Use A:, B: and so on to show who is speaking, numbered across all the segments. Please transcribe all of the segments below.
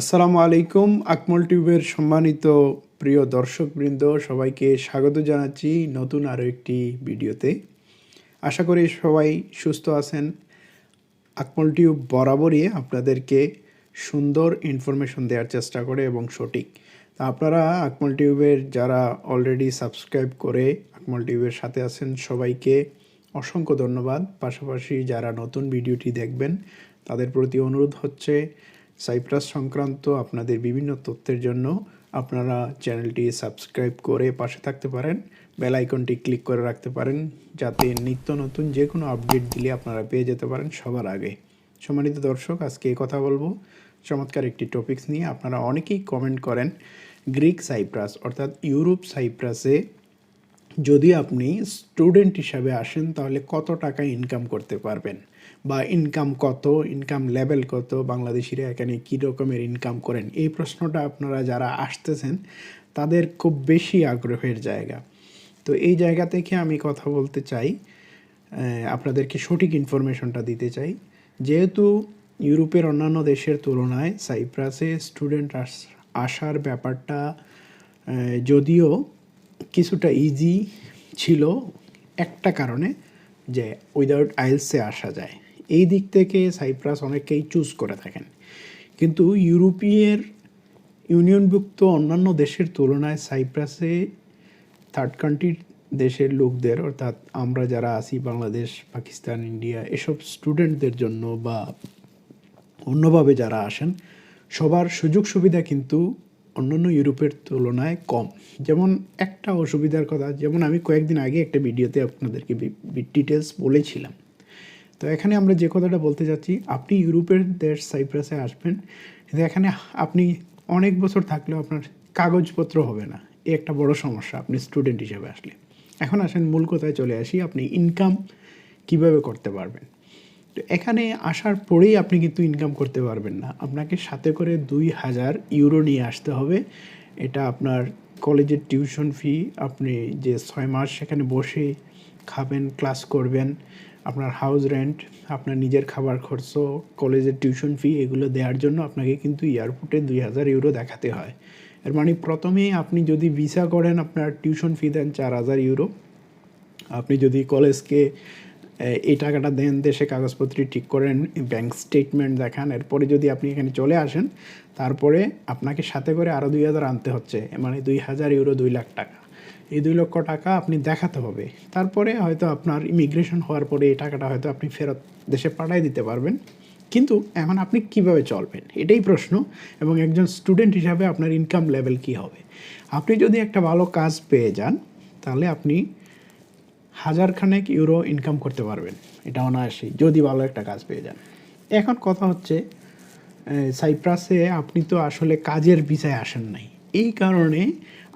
A: আসসালামু আলাইকুম, আকমল টিউবের সম্মানিত প্রিয় দর্শকবৃন্দ, সবাইকে স্বাগত জানাচ্ছি নতুন আরও একটি ভিডিওতে। আশা করি সবাই সুস্থ আছেন। আকমল টিউব বরাবরই আপনাদেরকে সুন্দর ইনফরমেশন দেওয়ার চেষ্টা করে এবং সঠিক। তা আপনারা আকমল টিউবের যারা অলরেডি সাবস্ক্রাইব করে আকমল টিউবের সাথে আছেন, সবাইকে অসংখ্য ধন্যবাদ। পাশাপাশি যারা নতুন ভিডিওটি দেখবেন, তাদের প্রতি অনুরোধ হচ্ছে সাইপ্রাস সংক্রান্ত আপনাদের বিভিন্ন তথ্যের জন্য আপনারা চ্যানেলটি সাবস্ক্রাইব করে পাশে থাকতে পারেন, বেল আইকনটি ক্লিক করে রাখতে পারেন, যাতে নিত্য নতুন যে কোনো আপডেট দিলে আপনারা পেয়ে যেতে পারেন সবার আগে। সম্মানিত দর্শক, আজকে কথা বলব। চমৎকার একটি টপিকস নিয়ে আপনারা অনেকেই কমেন্ট করেন, গ্রিক সাইপ্রাস অর্থাৎ ইউরোপ সাইপ্রাসে যদি আপনি স্টুডেন্ট হিসাবে আসেন, তাহলে কত টাকা ইনকাম করতে পারবেন? বা ইনকাম কত ইনকাম লেভেল কত, বাংলাদেশিরা এখানে কী রকমের ইনকাম করেন? এই প্রশ্নটা আপনারা যারা আসতেছেন, তাদের খুব বেশি আগ্রহের জায়গা। তো এই জায়গা থেকে আমি কথা বলতে চাই আপনাদেরকে সঠিক ইনফরমেশনটা দিতে চাই। যেহেতু ইউরোপের অন্যান্য দেশের তুলনায় সাইপ্রাসে স্টুডেন্ট আসার ব্যাপারটা যদিও কিছুটা ইজি ছিল একটা কারণে যে উইদাউট আইলসে আসা যায়। এই দিক থেকে সাইপ্রাস অনেকেই চুজ করে থাকেন। কিন্তু ইউরোপীয়ের ইউনিয়নভুক্ত অন্যান্য দেশের তুলনায় সাইপ্রাসে থার্ড কান্ট্রির দেশের লোকদের, অর্থাৎ আমরা যারা আছি, বাংলাদেশ, পাকিস্তান, ইন্ডিয়া, এসব স্টুডেন্টদের জন্য বা অন্যভাবে যারা আসেন, সবার সুযোগ সুবিধা কিন্তু অন্যান্য ইউরোপের তুলনায় কম। যেমন একটা অসুবিধার কথা, যেমন আমি কয়েকদিন আগে একটা ভিডিওতে আপনাদেরকে ডিটেলস বলেছিলাম। তো এখানে আমরা যে কথাটা বলতে যাচ্ছি, আপনি ইউরোপের দেশ সাইপ্রাসে আসবেন এখানে আপনি অনেক বছর থাকলেও আপনার কাগজপত্র হবে না। এ একটা বড় সমস্যা, আপনি স্টুডেন্ট হিসেবে আসলে। এখন আসেন, মূল কথায় চলে আসি, আপনি ইনকাম কীভাবে করতে পারবেন? তো এখানে আসার পরেই আপনি কিন্তু ইনকাম করতে পারবেন না। আপনাকে সাথে করে দুই হাজার ইউরো নিয়ে আসতে হবে। এটা আপনার কলেজের টিউশন ফি আপনি যে ছয় মাস সেখানে বসে খাবেন ক্লাস করবেন, আপনার হাউস রেন্ট আপনার নিজের খাবার খরচ কলেজের টিউশন ফি এগুলো দেওয়ার জন্য আপনাকে কিন্তু এয়ারপোর্টে দুই হাজার ইউরো দেখাতে হয়। এর মানে প্রথমে আপনি যদি ভিসা করেন, আপনার টিউশন ফি দেন চার হাজার ইউরো আপনি যদি কলেজকে এই টাকাটা দেন দেশে কাগজপত্র ঠিক করেন ব্যাংক স্টেটমেন্ট দেখান। এরপরে যদি আপনি এখানে চলে আসেন, তারপরে আপনাকে সাথে করে আরও দুই হাজার আনতে হচ্ছে মানে দুই হাজার ইউরো দুই লাখ টাকা। এই দুই লক্ষ টাকা আপনি দেখাতে হবে। তারপরে হয়তো আপনার ইমিগ্রেশন হওয়ার পরে এই টাকাটা হয়তো আপনি ফেরত দেশে পাঠিয়ে দিতে পারবেন। কিন্তু এখন আপনি কীভাবে চলবেন? এটাই প্রশ্ন, এবং একজন স্টুডেন্ট হিসাবে আপনার ইনকাম লেভেল কি হবে? আপনি যদি একটা ভালো কাজ পেয়ে যান, তাহলে আপনি হাজার খানেক ইউরো ইনকাম করতে পারবেন। এটা অনায়াসেই, যদি ভালো একটা কাজ পেয়ে যান। এখন কথা হচ্ছে সাইপ্রাসে আপনি তো আসলে কাজের বিষয়ে আসেন নাই। এই কারণে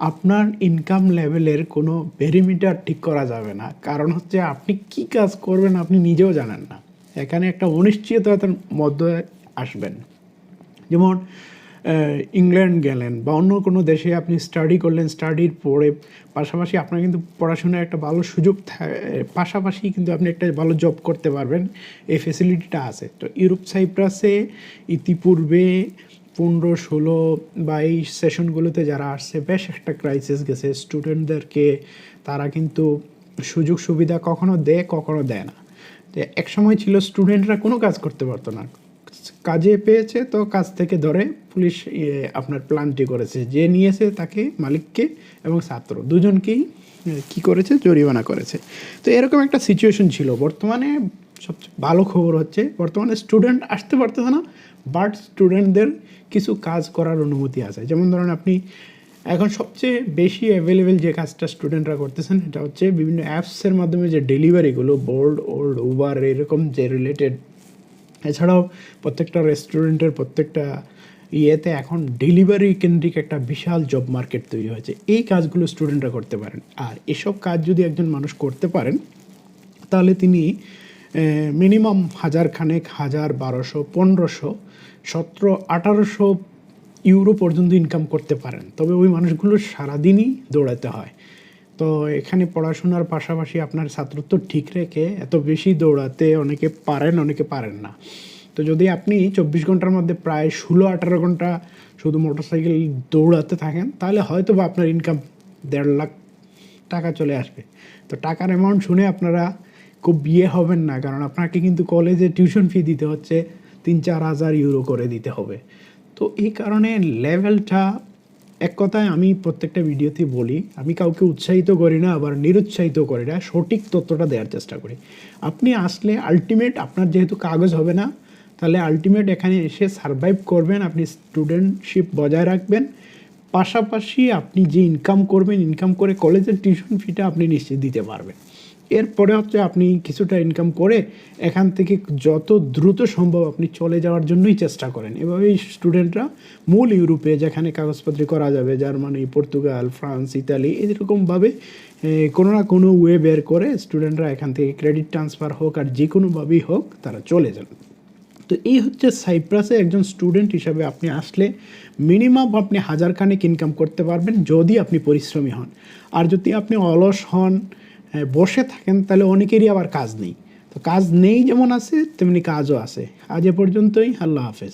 A: আপনার ইনকাম লেভেলের কোনো ভেরিমিটার ঠিক করা যাবে না। কারণ হচ্ছে আপনি কি কাজ করবেন আপনি নিজেও জানেন না। এখানে একটা অনিশ্চয়তার মধ্যে আসবেন। যেমন ইংল্যান্ড গেলেন বা অন্য কোনো দেশে আপনি স্টাডি করলেন স্টাডির পরে পাশাপাশি আপনার কিন্তু পড়াশোনার একটা ভালো সুযোগ পাশাপাশি কিন্তু আপনি একটা ভালো জব করতে পারবেন। এই ফেসিলিটিটা আছে। তো ইউরোপ সাইপ্রাসে ইতিপূর্বে পনেরো, ষোলো বা এই সেশনগুলোতে যারা আসছে, বেশ একটা ক্রাইসিস গেছে। স্টুডেন্টদেরকে তারা কিন্তু সুযোগ সুবিধা কখনো দেয় কখনো দেয় না। তো এক সময় ছিল স্টুডেন্টরা কোনো কাজ করতে পারতো না। কাজে পেয়েছে, তো কাজ থেকে ধরে পুলিশ আপনার প্ল্যানটি করেছে। যে নিয়েছে তাকে মালিককে এবং ছাত্র, দুজনকেই কি করেছে? জরিমানা করেছে। তো এরকম একটা সিচুয়েশন ছিল। বর্তমানে সবচেয়ে ভালো খবর হচ্ছে, বর্তমানে স্টুডেন্ট আসতে পারতেছে না বাট স্টুডেন্টদের কিছু কাজ করার অনুমতি আছে। যেমন ধরেন আপনি এখন সবচেয়ে বেশি অ্যাভেলেবেল যে কাজটা স্টুডেন্টরা করতেছেন, এটা হচ্ছে বিভিন্ন অ্যাপসের মাধ্যমে যে ডেলিভারিগুলো বোল্ড ওল্ড উবার এরকম যে রিলেটেড এছাড়াও প্রত্যেকটা রেস্টুরেন্টের প্রত্যেকটা ইয়েতে এখন ডেলিভারি কেন্দ্রিক একটা বিশাল জব মার্কেট তৈরি হয়েছে। এই কাজগুলো স্টুডেন্টরা করতে পারেন। আর এসব কাজ যদি একজন মানুষ করতে পারেন, তাহলে তিনি মিনিমাম হাজার খানেক, হাজার বারোশো, পনেরোশো, সতেরো, আঠারোশো ইউরো পর্যন্ত ইনকাম করতে পারেন। তবে ওই মানুষগুলো সারাদিনই দৌড়াতে হয়। তো এখানে পড়াশোনার পাশাপাশি আপনার ছাত্রত্ব ঠিক রেখে এত বেশি দৌড়াতে অনেকে পারেন অনেকে পারেন না। তো যদি আপনি চব্বিশ ঘণ্টার মধ্যে প্রায় ষোলো, আঠারো ঘণ্টা শুধু মোটরসাইকেল দৌড়াতে থাকেন, তাহলে হয়তো বা আপনার ইনকাম দেড় লাখ টাকা চলে আসবে। তো টাকার অ্যামাউন্ট শুনে আপনারা খুব বিয়ে হবেন না, কারণ আপনাকে কিন্তু কলেজে টিউশন ফি দিতে হচ্ছে তিন, চার হাজার ইউরো করে দিতে হবে। তো এই কারণে লেভেলটা এক কথায় আমি প্রত্যেকটা ভিডিওতে বলি, আমি কাউকে উৎসাহিত করি না, আবার নিরুৎসাহিত করি না, সঠিক তথ্যটা দেওয়ার চেষ্টা করি। আপনি আসলে আলটিমেট আপনার যেহেতু কাগজ হবে না, তাহলে আলটিমেট এখানে এসে সারভাইভ করবেন, আপনি স্টুডেন্টশিপ বজায় রাখবেন। পাশাপাশি আপনি যে ইনকাম করবেন ইনকাম করে কলেজের টিউশন ফিটা আপনি নিশ্চিত দিতে পারবেন। এরপরে হচ্ছে আপনি কিছুটা ইনকাম করে এখান থেকে যত দ্রুত সম্ভব আপনি চলে যাওয়ার জন্যই চেষ্টা করেন। এভাবেই স্টুডেন্টরা মূল ইউরোপে যেখানে কাগজপত্র করা যাবে, জার্মানি, পর্তুগাল, ফ্রান্স, ইতালি, এরকমভাবে কোনো না কোনো ওয়ে বের করে স্টুডেন্টরা এখান থেকে ক্রেডিট ট্রান্সফার হোক আর যে কোনোভাবেই হোক তারা চলে যান। তো এই হচ্ছে সাইপ্রাসে একজন স্টুডেন্ট হিসাবে আপনি আসলে মিনিমাম আপনি হাজারখানেক ইনকাম করতে পারবেন যদি আপনি পরিশ্রমী হন। আর যদি আপনি অলস হন বসে থাকেন, তাহলে অনেকেরই আবার কাজ নেই। তো কাজ নেই যেমন আছে, তেমনি কাজও আছে। আজ এ পর্যন্তই, আল্লাহ হাফেজ।